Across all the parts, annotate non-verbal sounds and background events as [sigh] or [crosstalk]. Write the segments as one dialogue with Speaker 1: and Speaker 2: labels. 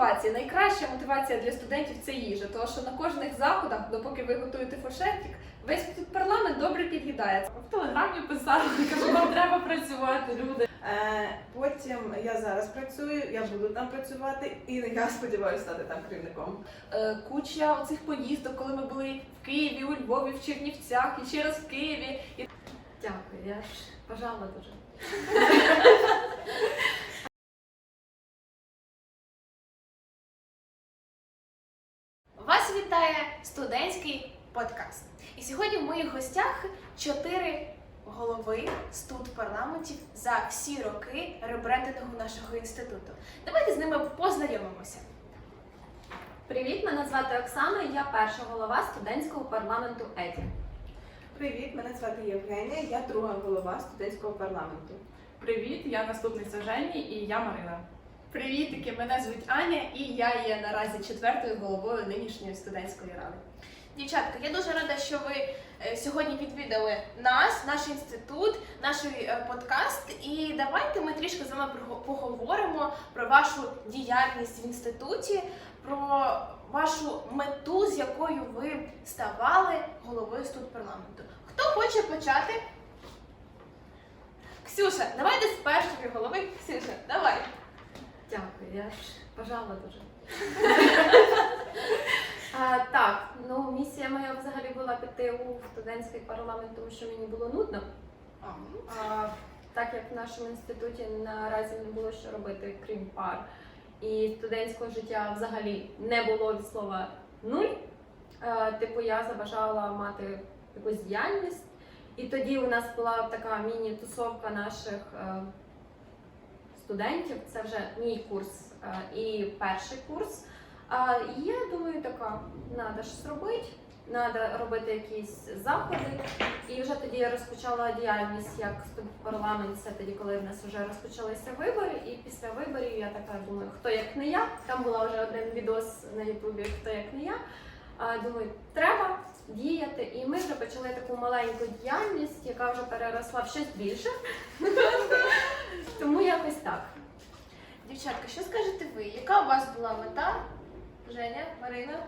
Speaker 1: мотивація. Найкраща мотивація для студентів це їжа. Тому що на кожних заходах, допоки ви готуєте фошетик, весь тут парламент добре під'їдає.
Speaker 2: В телеграмі писали, кажу, нам треба працювати, люди.
Speaker 3: Е, Потім я зараз працюю, я буду там працювати, і я сподіваюся стати там керівником.
Speaker 1: Е, Куча оцих поїздок, коли ми були в Києві, у Львові, в Чернівцях і ще раз в Києві. І... Дякую, я ж бажала дуже. [laughs]
Speaker 4: вітає студентський подкаст. І сьогодні в моїх гостях чотири голови студ парламентів за всі роки ребрендингу нашого інституту. Давайте з ними познайомимося.
Speaker 5: Привіт, мене звати Оксана. Я перша голова студентського парламенту ЕДІ.
Speaker 3: Привіт, мене звати Євгенія, я друга голова студентського парламенту.
Speaker 2: Привіт, я наступниця Жені і я Марина.
Speaker 1: Привітики, мене звуть Аня, і я є наразі четвертою головою нинішньої студентської ради.
Speaker 4: Дівчатка, я дуже рада, що ви е, сьогодні відвідали нас, наш інститут, наш е, подкаст. І давайте ми трішки з вами поговоримо про вашу діяльність в інституті, про вашу мету, з якою ви ставали головою студпарламенту. Хто хоче почати? Ксюша, давайте з першої голови. Ксюша, давай.
Speaker 5: Дякую, я ж бажала дуже. [laughs] а, так, ну місія моя взагалі була піти у студентський парламент, тому що мені було нудно. А, так як в нашому інституті наразі не було що робити, крім пар. І студентського життя взагалі не було від слова нуль. Е, типу, я забажала мати якусь діяльність. І тоді у нас була така міні-тусовка наших е, студентів. Це вже мій курс е, і перший курс. І я думаю, така, треба щось робити, треба робити якісь заходи. І вже тоді я розпочала діяльність як парламент, це тоді, коли в нас вже розпочалися вибори. І після виборів я така думаю, хто як не я. Там була вже один відос на Ютубі Хто як не я. Думаю, треба діяти. І ми вже почали таку маленьку діяльність, яка вже переросла в щось більше. Тому якось так.
Speaker 4: Дівчатка, що скажете ви? Яка у вас була мета? Женя, Марина?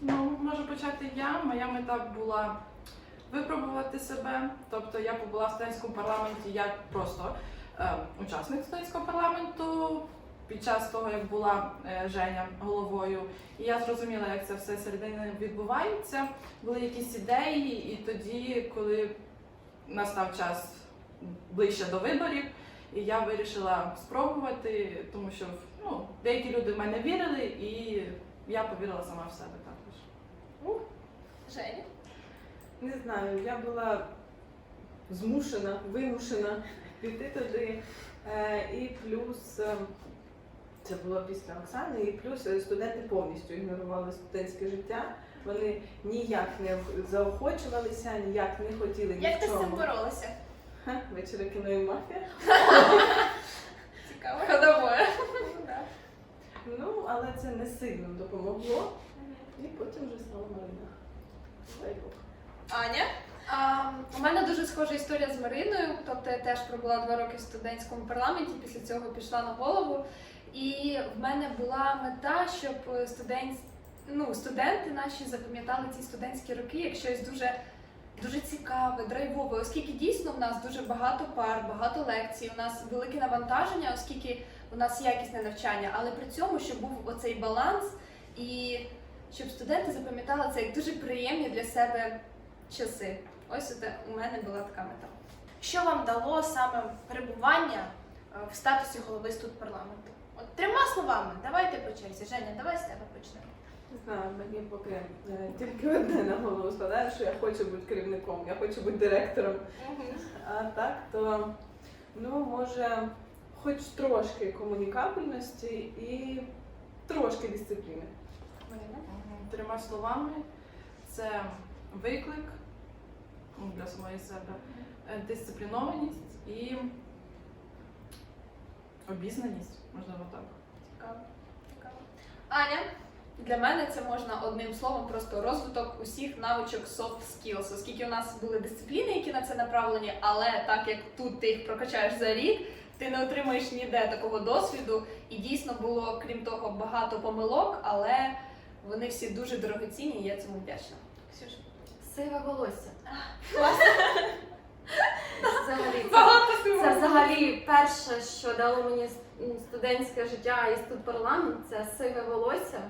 Speaker 2: Ну, можу почати я. Моя мета була випробувати себе. Тобто я побула в студентському парламенті як просто е, учасник студентського парламенту. Під час того, як була е, Женя головою, і я зрозуміла, як це все середини відбувається. Були якісь ідеї, і тоді, коли настав час ближче до виборів, і я вирішила спробувати, тому що ну, деякі люди в мене вірили, і я повірила сама в себе також.
Speaker 4: Женя?
Speaker 3: Не знаю, я була змушена, вимушена піти туди. Е, І плюс е, це було після Оксани, і плюс е, студенти повністю ігнорували студентське життя. Вони ніяк не заохочувалися, ніяк не хотіли
Speaker 4: Як ти з цим боролася?
Speaker 3: Ха, Вечори кіно і мафія. [laughs]
Speaker 4: Цікаво.
Speaker 1: Ходове.
Speaker 3: Ну, але це не сильно допомогло. І потім вже стала Марина. Дай Бог.
Speaker 4: Аня?
Speaker 1: А, у мене дуже схожа історія з Мариною. Тобто я теж пробула два роки в студентському парламенті, після цього пішла на голову. І в мене була мета, щоб студент, ну, студенти наші запам'ятали ці студентські роки як щось дуже, дуже цікаве, драйвове, оскільки дійсно в нас дуже багато пар, багато лекцій, у нас велике навантаження, оскільки у нас якісне навчання, але при цьому, щоб був оцей баланс і щоб студенти запам'ятали це як дуже приємні для себе часи. Ось це у мене була така мета.
Speaker 4: Що вам дало саме перебування е, в статусі голови студпарламенту? От трьома словами, давайте по черзі. Женя, давай з тебе почнемо.
Speaker 3: Не знаю, мені поки е, тільки одне на голову складає, що я хочу бути керівником, я хочу бути директором. А так, то ну може, хоч трошки комунікабельності і трошки дисципліни.
Speaker 2: Трьома словами, це виклик ну, для самої себе, е, дисциплінованість і обізнаність, можливо так.
Speaker 4: Цікаво. Цікаво. Аня?
Speaker 1: Для мене це можна одним словом просто розвиток усіх навичок soft skills, оскільки у нас були дисципліни, які на це направлені, але так як тут ти їх прокачаєш за рік, ти не отримаєш ніде такого досвіду. І дійсно було, крім того, багато помилок, але вони всі дуже дорогоцінні, і я цьому вдячна.
Speaker 4: Ксюша.
Speaker 5: Сиве волосся. [laughs] Взагалі, це, це взагалі перше, що дало мені студентське життя і студпарламент, це сиве волосся.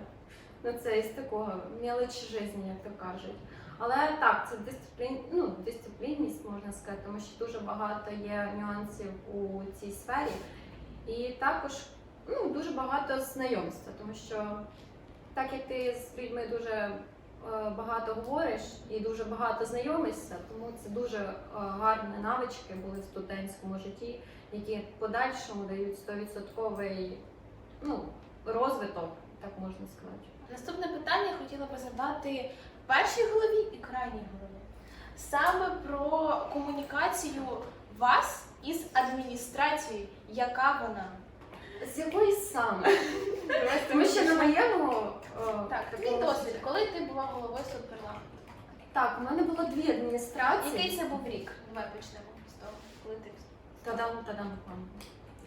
Speaker 5: Ну це із такого мелочі житті, як то кажуть. Але так, це дисциплін, ну, дисциплінність, можна сказати, тому що дуже багато є нюансів у цій сфері. І також ну, дуже багато знайомства, тому що так як ти з людьми дуже е, багато говориш і дуже багато знайомишся, тому це дуже е, гарні навички були в студентському житті, які в подальшому дають 100% ну, розвиток, так можна сказати.
Speaker 4: Наступне питання хотіла би задати першій голові і крайній голові. Саме про комунікацію вас із адміністрацією. Яка вона?
Speaker 5: З якої саме? Тому що на моєму е,
Speaker 4: Так, твій досвід, коли ти була головою судпарламенту?
Speaker 5: Так, у мене було дві адміністрації.
Speaker 4: Який це був рік? Давай почнемо з того, коли ти
Speaker 5: Тадам, тадам.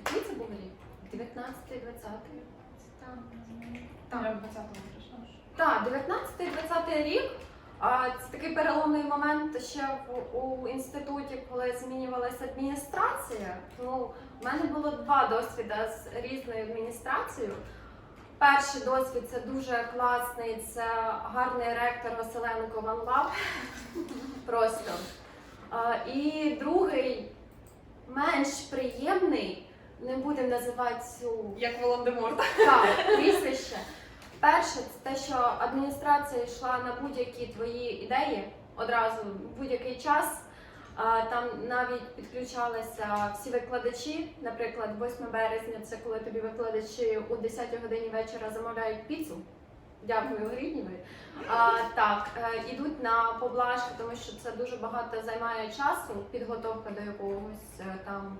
Speaker 5: Який це був рік? 19-й, 20-й?
Speaker 2: Я в 20-му прийшла.
Speaker 5: Так, 19-20 рік. А це такий переломний момент ще в у інституті, коли змінювалася адміністрація. Тому в мене було два досвіди з різною адміністрацією. Перший досвід це дуже класний, це гарний ректор Василенко Ван Лап. [laughs] Просто. А, і другий менш приємний, не будемо називати цю
Speaker 1: Як Волан-де-Морт.
Speaker 5: так, прізвище. Перше, це те, що адміністрація йшла на будь-які твої ідеї одразу в будь-який час. А, Там навіть підключалися всі викладачі. Наприклад, 8 березня це коли тобі викладачі у 10 годині вечора замовляють піцу. Дякую, Гріднєві. А, так, е, ідуть на поблажки, тому що це дуже багато займає часу, підготовка до якогось е, там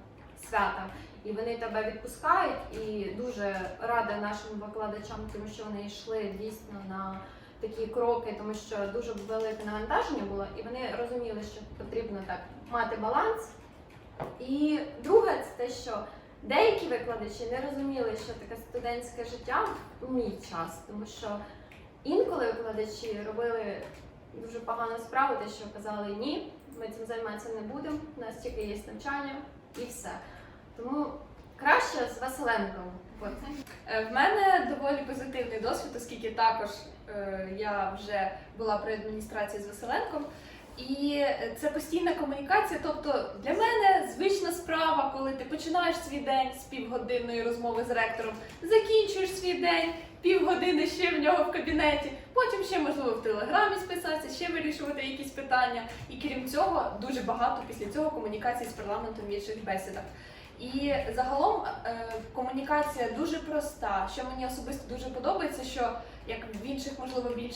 Speaker 5: свята. І вони тебе відпускають, і дуже рада нашим викладачам, тому що вони йшли дійсно на такі кроки, тому що дуже велике навантаження було, і вони розуміли, що потрібно так мати баланс. І друге, це те, що деякі викладачі не розуміли, що таке студентське життя у мій час, тому що інколи викладачі робили дуже погану справу, те, що казали ні, ми цим займатися не будемо, у нас тільки є навчання і все. Тому краще з Василенком.
Speaker 1: Е, В мене доволі позитивний досвід, оскільки також е, я вже була при адміністрації з Василенком. І це постійна комунікація. Тобто для мене звична справа, коли ти починаєш свій день з півгодинної розмови з ректором, закінчуєш свій день, півгодини ще в нього в кабінеті, потім ще можливо в телеграмі списатися, ще вирішувати якісь питання. І крім цього, дуже багато після цього комунікації з парламентом в інших бесідах. І загалом е, комунікація дуже проста. Що мені особисто дуже подобається, що як в інших, можливо, більш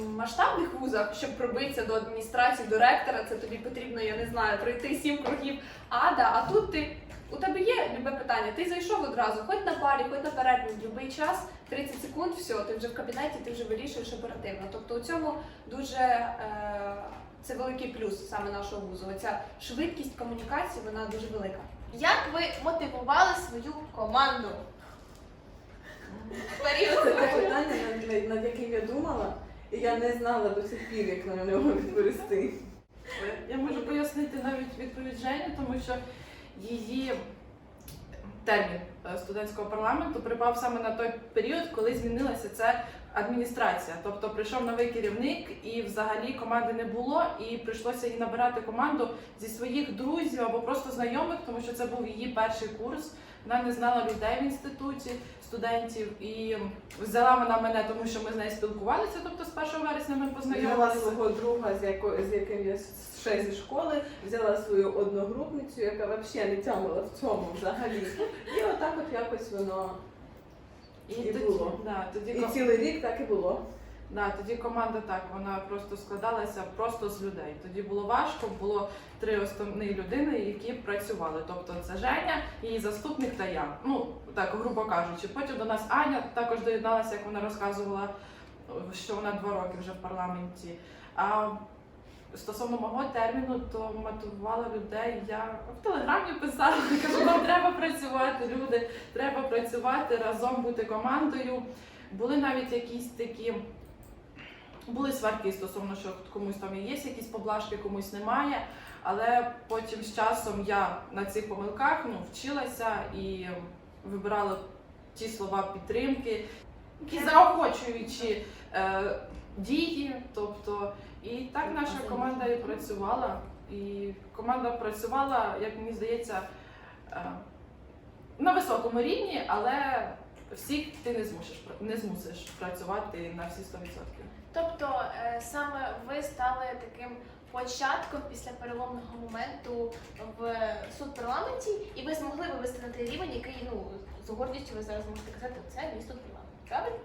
Speaker 1: масштабних вузах, щоб пробитися до адміністрації, до ректора, це тобі потрібно, я не знаю, пройти сім кругів ада. А тут ти у тебе є любе питання. Ти зайшов одразу, хоч на парі, хоч на перерві, будь-який час, 30 секунд, все, ти вже в кабінеті, ти вже вирішуєш оперативно. Тобто у цьому дуже е, це великий плюс саме нашого вузу. Оця швидкість комунікації, вона дуже велика.
Speaker 4: Як ви мотивували свою команду? Період
Speaker 3: Це те питання, над, над яким я думала, і я не знала до сих пір, як на нього відповісти.
Speaker 2: Я можу пояснити навіть відповідь Жені, тому що її термін е, студентського парламенту припав саме на той період, коли змінилася ця адміністрація. Тобто прийшов новий керівник, і взагалі команди не було, і прийшлося їй набирати команду зі своїх друзів або просто знайомих, тому що це був її перший курс. Вона не знала людей в інституті, студентів, і взяла вона мене, тому що ми з нею спілкувалися. Тобто з 1 вересня ми
Speaker 3: Взяла
Speaker 2: познайомилися.
Speaker 3: свого друга, з, яко, з яким я ще зі школи, взяла свою одногрупницю, яка взагалі не тямила в цьому взагалі. І отак от якось воно.
Speaker 2: І,
Speaker 3: І
Speaker 2: тоді,
Speaker 3: було.
Speaker 2: Да, тоді,
Speaker 3: І цілий рік так і було.
Speaker 2: Да, тоді команда так, вона просто складалася просто з людей. Тоді було важко, було три основні людини, які працювали. Тобто це Женя, її заступник та я. Ну так, грубо кажучи. Потім до нас Аня також доєдналася, як вона розказувала, що вона два роки вже в парламенті. А стосовно мого терміну, то мотивувала людей. Я в телеграмі писала, [laughs] кажу, нам треба працювати, люди, треба працювати разом, бути командою. Були навіть якісь такі. Були сварки стосовно, що комусь там є якісь поблажки, комусь немає. Але потім з часом я на цих помилках ну, вчилася і вибирала ті слова підтримки, які заохочуючі е, дії. Тобто, і так наша команда і працювала. І команда працювала, як мені здається, е, на високому рівні, але всіх ти не змусиш не змусиш працювати на всі 100%.
Speaker 4: Тобто е, саме ви стали таким початком після переломного моменту в суд парламенті, і ви змогли вивести на той рівень, який ну з гордістю ви зараз можете казати, це мій суд парламент. Правильно?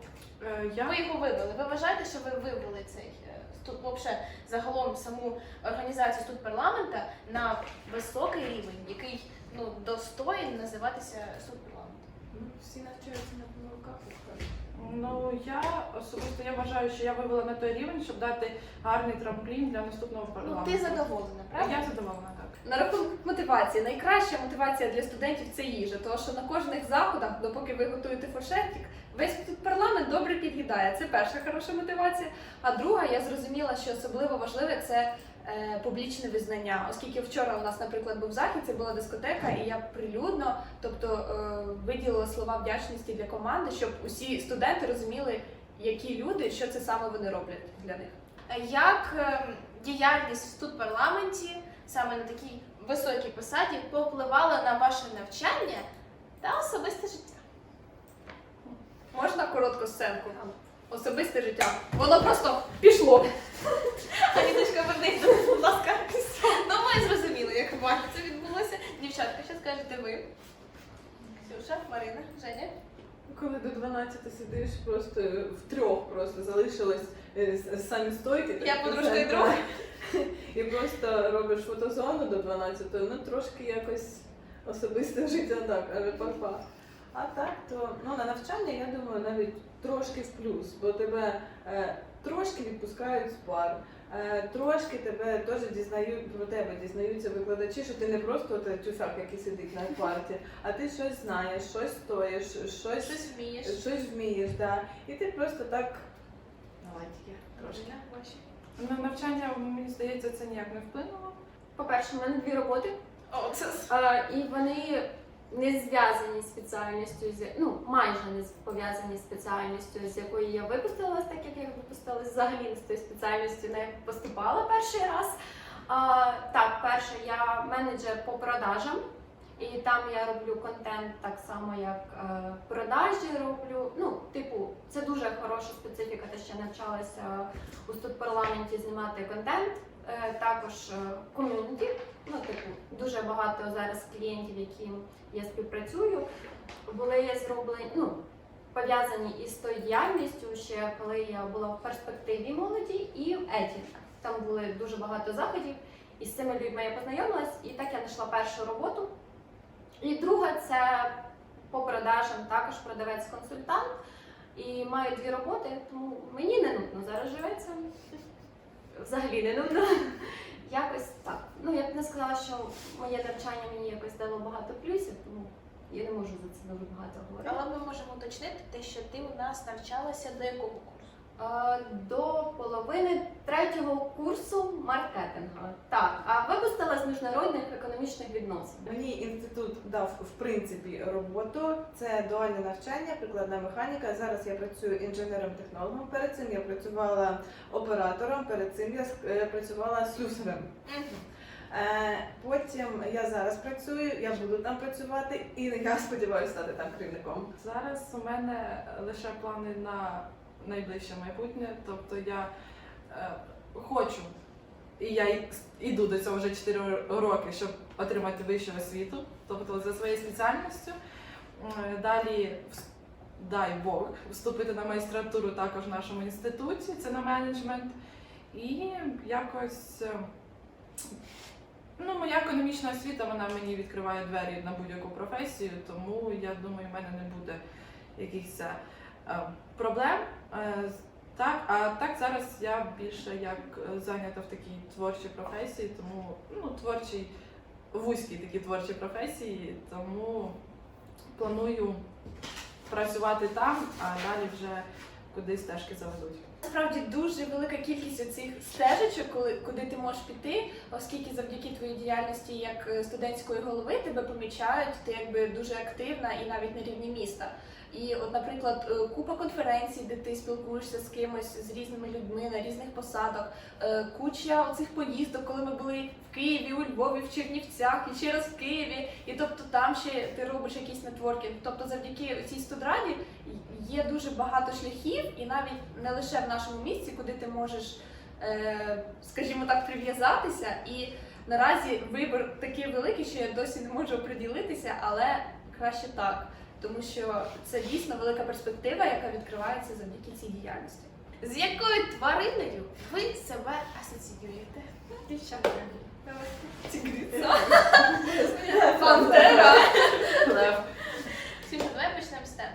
Speaker 2: Е, Я
Speaker 4: Ви його вивели. Ви вважаєте, що ви вивели цей е, студ, вообще загалом саму організацію суд парламента на високий рівень, який ну достоїн називатися суд
Speaker 3: всі навчаються на помилках.
Speaker 2: Ну я особисто я вважаю, що я вивела на той рівень, щоб дати гарний трамплін для наступного
Speaker 4: Ну
Speaker 2: парламенту.
Speaker 4: ти задоволена, правда?
Speaker 2: Я задоволена так.
Speaker 1: На рахунок мотивації, найкраща мотивація для студентів це їжа, тому що на кожних заходах, допоки ви готуєте фуршетик, весь тут парламент добре під'їдає. Це перша хороша мотивація. А друга, я зрозуміла, що особливо важливе це публічне визнання. Оскільки вчора у нас, наприклад, був захід, це була дискотека, і я прилюдно, тобто е, виділила слова вдячності для команди, щоб усі студенти розуміли, які люди, що це саме вони роблять для них.
Speaker 4: Як е, діяльність в парламенті саме на такій високій посаді повпливала на ваше навчання та особисте життя?
Speaker 1: Можна коротку сценку? Особисте життя. Воно просто пішло.
Speaker 4: Аніточка, вернись, будь ласка. Ну, ми зрозуміли, як у це відбулося. Дівчатка, що скажете ви? Ксюша, Марина, Женя.
Speaker 3: Коли до 12 сидиш, просто в трьох просто залишилось е, с- самі стойки.
Speaker 4: Я
Speaker 3: сказати.
Speaker 4: подружка і друг.
Speaker 3: І просто робиш фотозону до 12, ну трошки якось особисте життя так, але папа. А так, то ну, на навчання, я думаю, навіть трошки в плюс, бо тебе е, трошки відпускають з пар. Е, трошки тебе теж дізнають про тебе, дізнаються викладачі, що ти не просто той тюфяк, який сидить на парті, а ти щось знаєш, щось стоїш, щось,
Speaker 4: Щось вмієш.
Speaker 3: щось вмієш, да. І ти просто так давайте трошки.
Speaker 2: На навчання мені здається, це ніяк не вплинуло.
Speaker 5: По-перше, в мене дві роботи,
Speaker 4: О, це
Speaker 5: а, і вони не зв'язані спеціальністю, з ну майже не пов'язані з спеціальністю, з якої я випустилась, так як я випустилась взагалі не з тою спеціальністю, не поступала перший раз. А, так, перше, я менеджер по продажам, і там я роблю контент так само, як е, продажі роблю. Ну, типу, це дуже хороша специфіка, те, що навчалася у студпарламенті знімати контент. Е, також е, ком'юніті. Ну, типу, дуже багато зараз клієнтів, яким я співпрацюю, були зроблені, ну, пов'язані із тою діяльністю, ще коли я була в перспективі молоді і в еті. Там були дуже багато заходів, і з цими людьми я познайомилась, і так я знайшла першу роботу. І друга це по продажам, також продавець-консультант. І маю дві роботи, тому мені не нудно зараз живеться. Взагалі не нудно. [laughs] Якось так. Ну, я б не сказала, що моє навчання мені якось дало багато плюсів, тому я не можу за це дуже багато говорити.
Speaker 4: Але ми можемо уточнити те, що ти у нас навчалася до якого
Speaker 5: До половини третього курсу маркетингу. Так, а випустила з міжнародних економічних відносин.
Speaker 3: Мені інститут дав в принципі роботу. Це дуальне навчання, прикладна механіка. Зараз я працюю інженером-технологом. Перед цим я працювала оператором, перед цим я е, працювала слюсарем. Е, Потім я зараз працюю, я буду там працювати, і я сподіваюся стати там керівником.
Speaker 2: Зараз у мене лише плани на найближче майбутнє. Тобто я е, хочу, і я й- іду до цього вже 4 роки, щоб отримати вищу освіту, тобто за своєю спеціальністю. Е, Далі, дай Бог, вступити на магістратуру також в нашому інституті, це на менеджмент. І якось. е, Ну, моя економічна освіта вона мені відкриває двері на будь-яку професію, тому я думаю, в мене не буде якихось е, проблем. Е, Так, а так зараз я більше як е, зайнята в такій творчій професії, тому ну, творчій, вузькій такі творчі професії, тому планую працювати там, а далі вже кудись стежки заведуть.
Speaker 1: Насправді дуже велика кількість оцих стежечок, коли куди ти можеш піти, оскільки завдяки твоїй діяльності як е, студентської голови тебе помічають, ти якби дуже активна і навіть на рівні міста. І, от, наприклад, е, купа конференцій, де ти спілкуєшся з кимось, з різними людьми на різних посадах, е, куча оцих поїздок, коли ми були в Києві, у Львові, в Чернівцях і ще раз в Києві, і тобто там ще ти робиш якийсь нетворкінг. Тобто, завдяки цій студраді є дуже багато шляхів, і навіть не лише в нашому місці, куди ти можеш, е, скажімо так, прив'язатися. І наразі вибір такий великий, що я досі не можу оприділитися, але краще так, тому що це дійсно велика перспектива, яка відкривається завдяки цій діяльності.
Speaker 4: З якою твариною ви себе асоціюєте? Дівчата.
Speaker 1: Тігриця. Пантера.
Speaker 2: Лев.
Speaker 4: Ксюша, давай почнемо з тебе.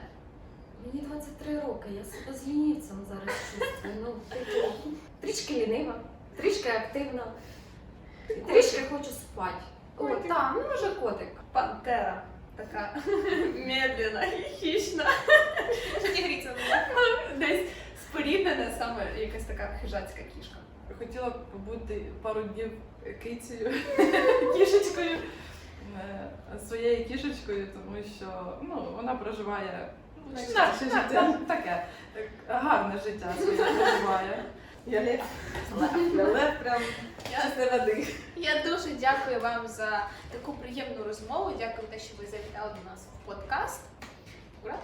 Speaker 5: 23 роки, я себе з лінівцем зараз чувствую. Ну, типу, трішки лінива, трішки активна, трішки хочу спати. О,
Speaker 1: Котик.
Speaker 5: так, ну може котик.
Speaker 1: Пантера. Така [laughs] медленна і хищна.
Speaker 4: Тігриця була?
Speaker 1: Десь споріднена саме якась така хижацька кішка.
Speaker 2: Хотіла б побути пару днів кицею, [laughs] кішечкою, е, своєю кішечкою, тому що ну, вона проживає наше
Speaker 3: життя.
Speaker 2: таке гарне життя [laughs] своє проживає.
Speaker 3: Я лев. Лев прям чисто.
Speaker 4: Я дуже дякую вам за таку приємну розмову. Дякую, те, що ви завітали до нас в подкаст. Ура!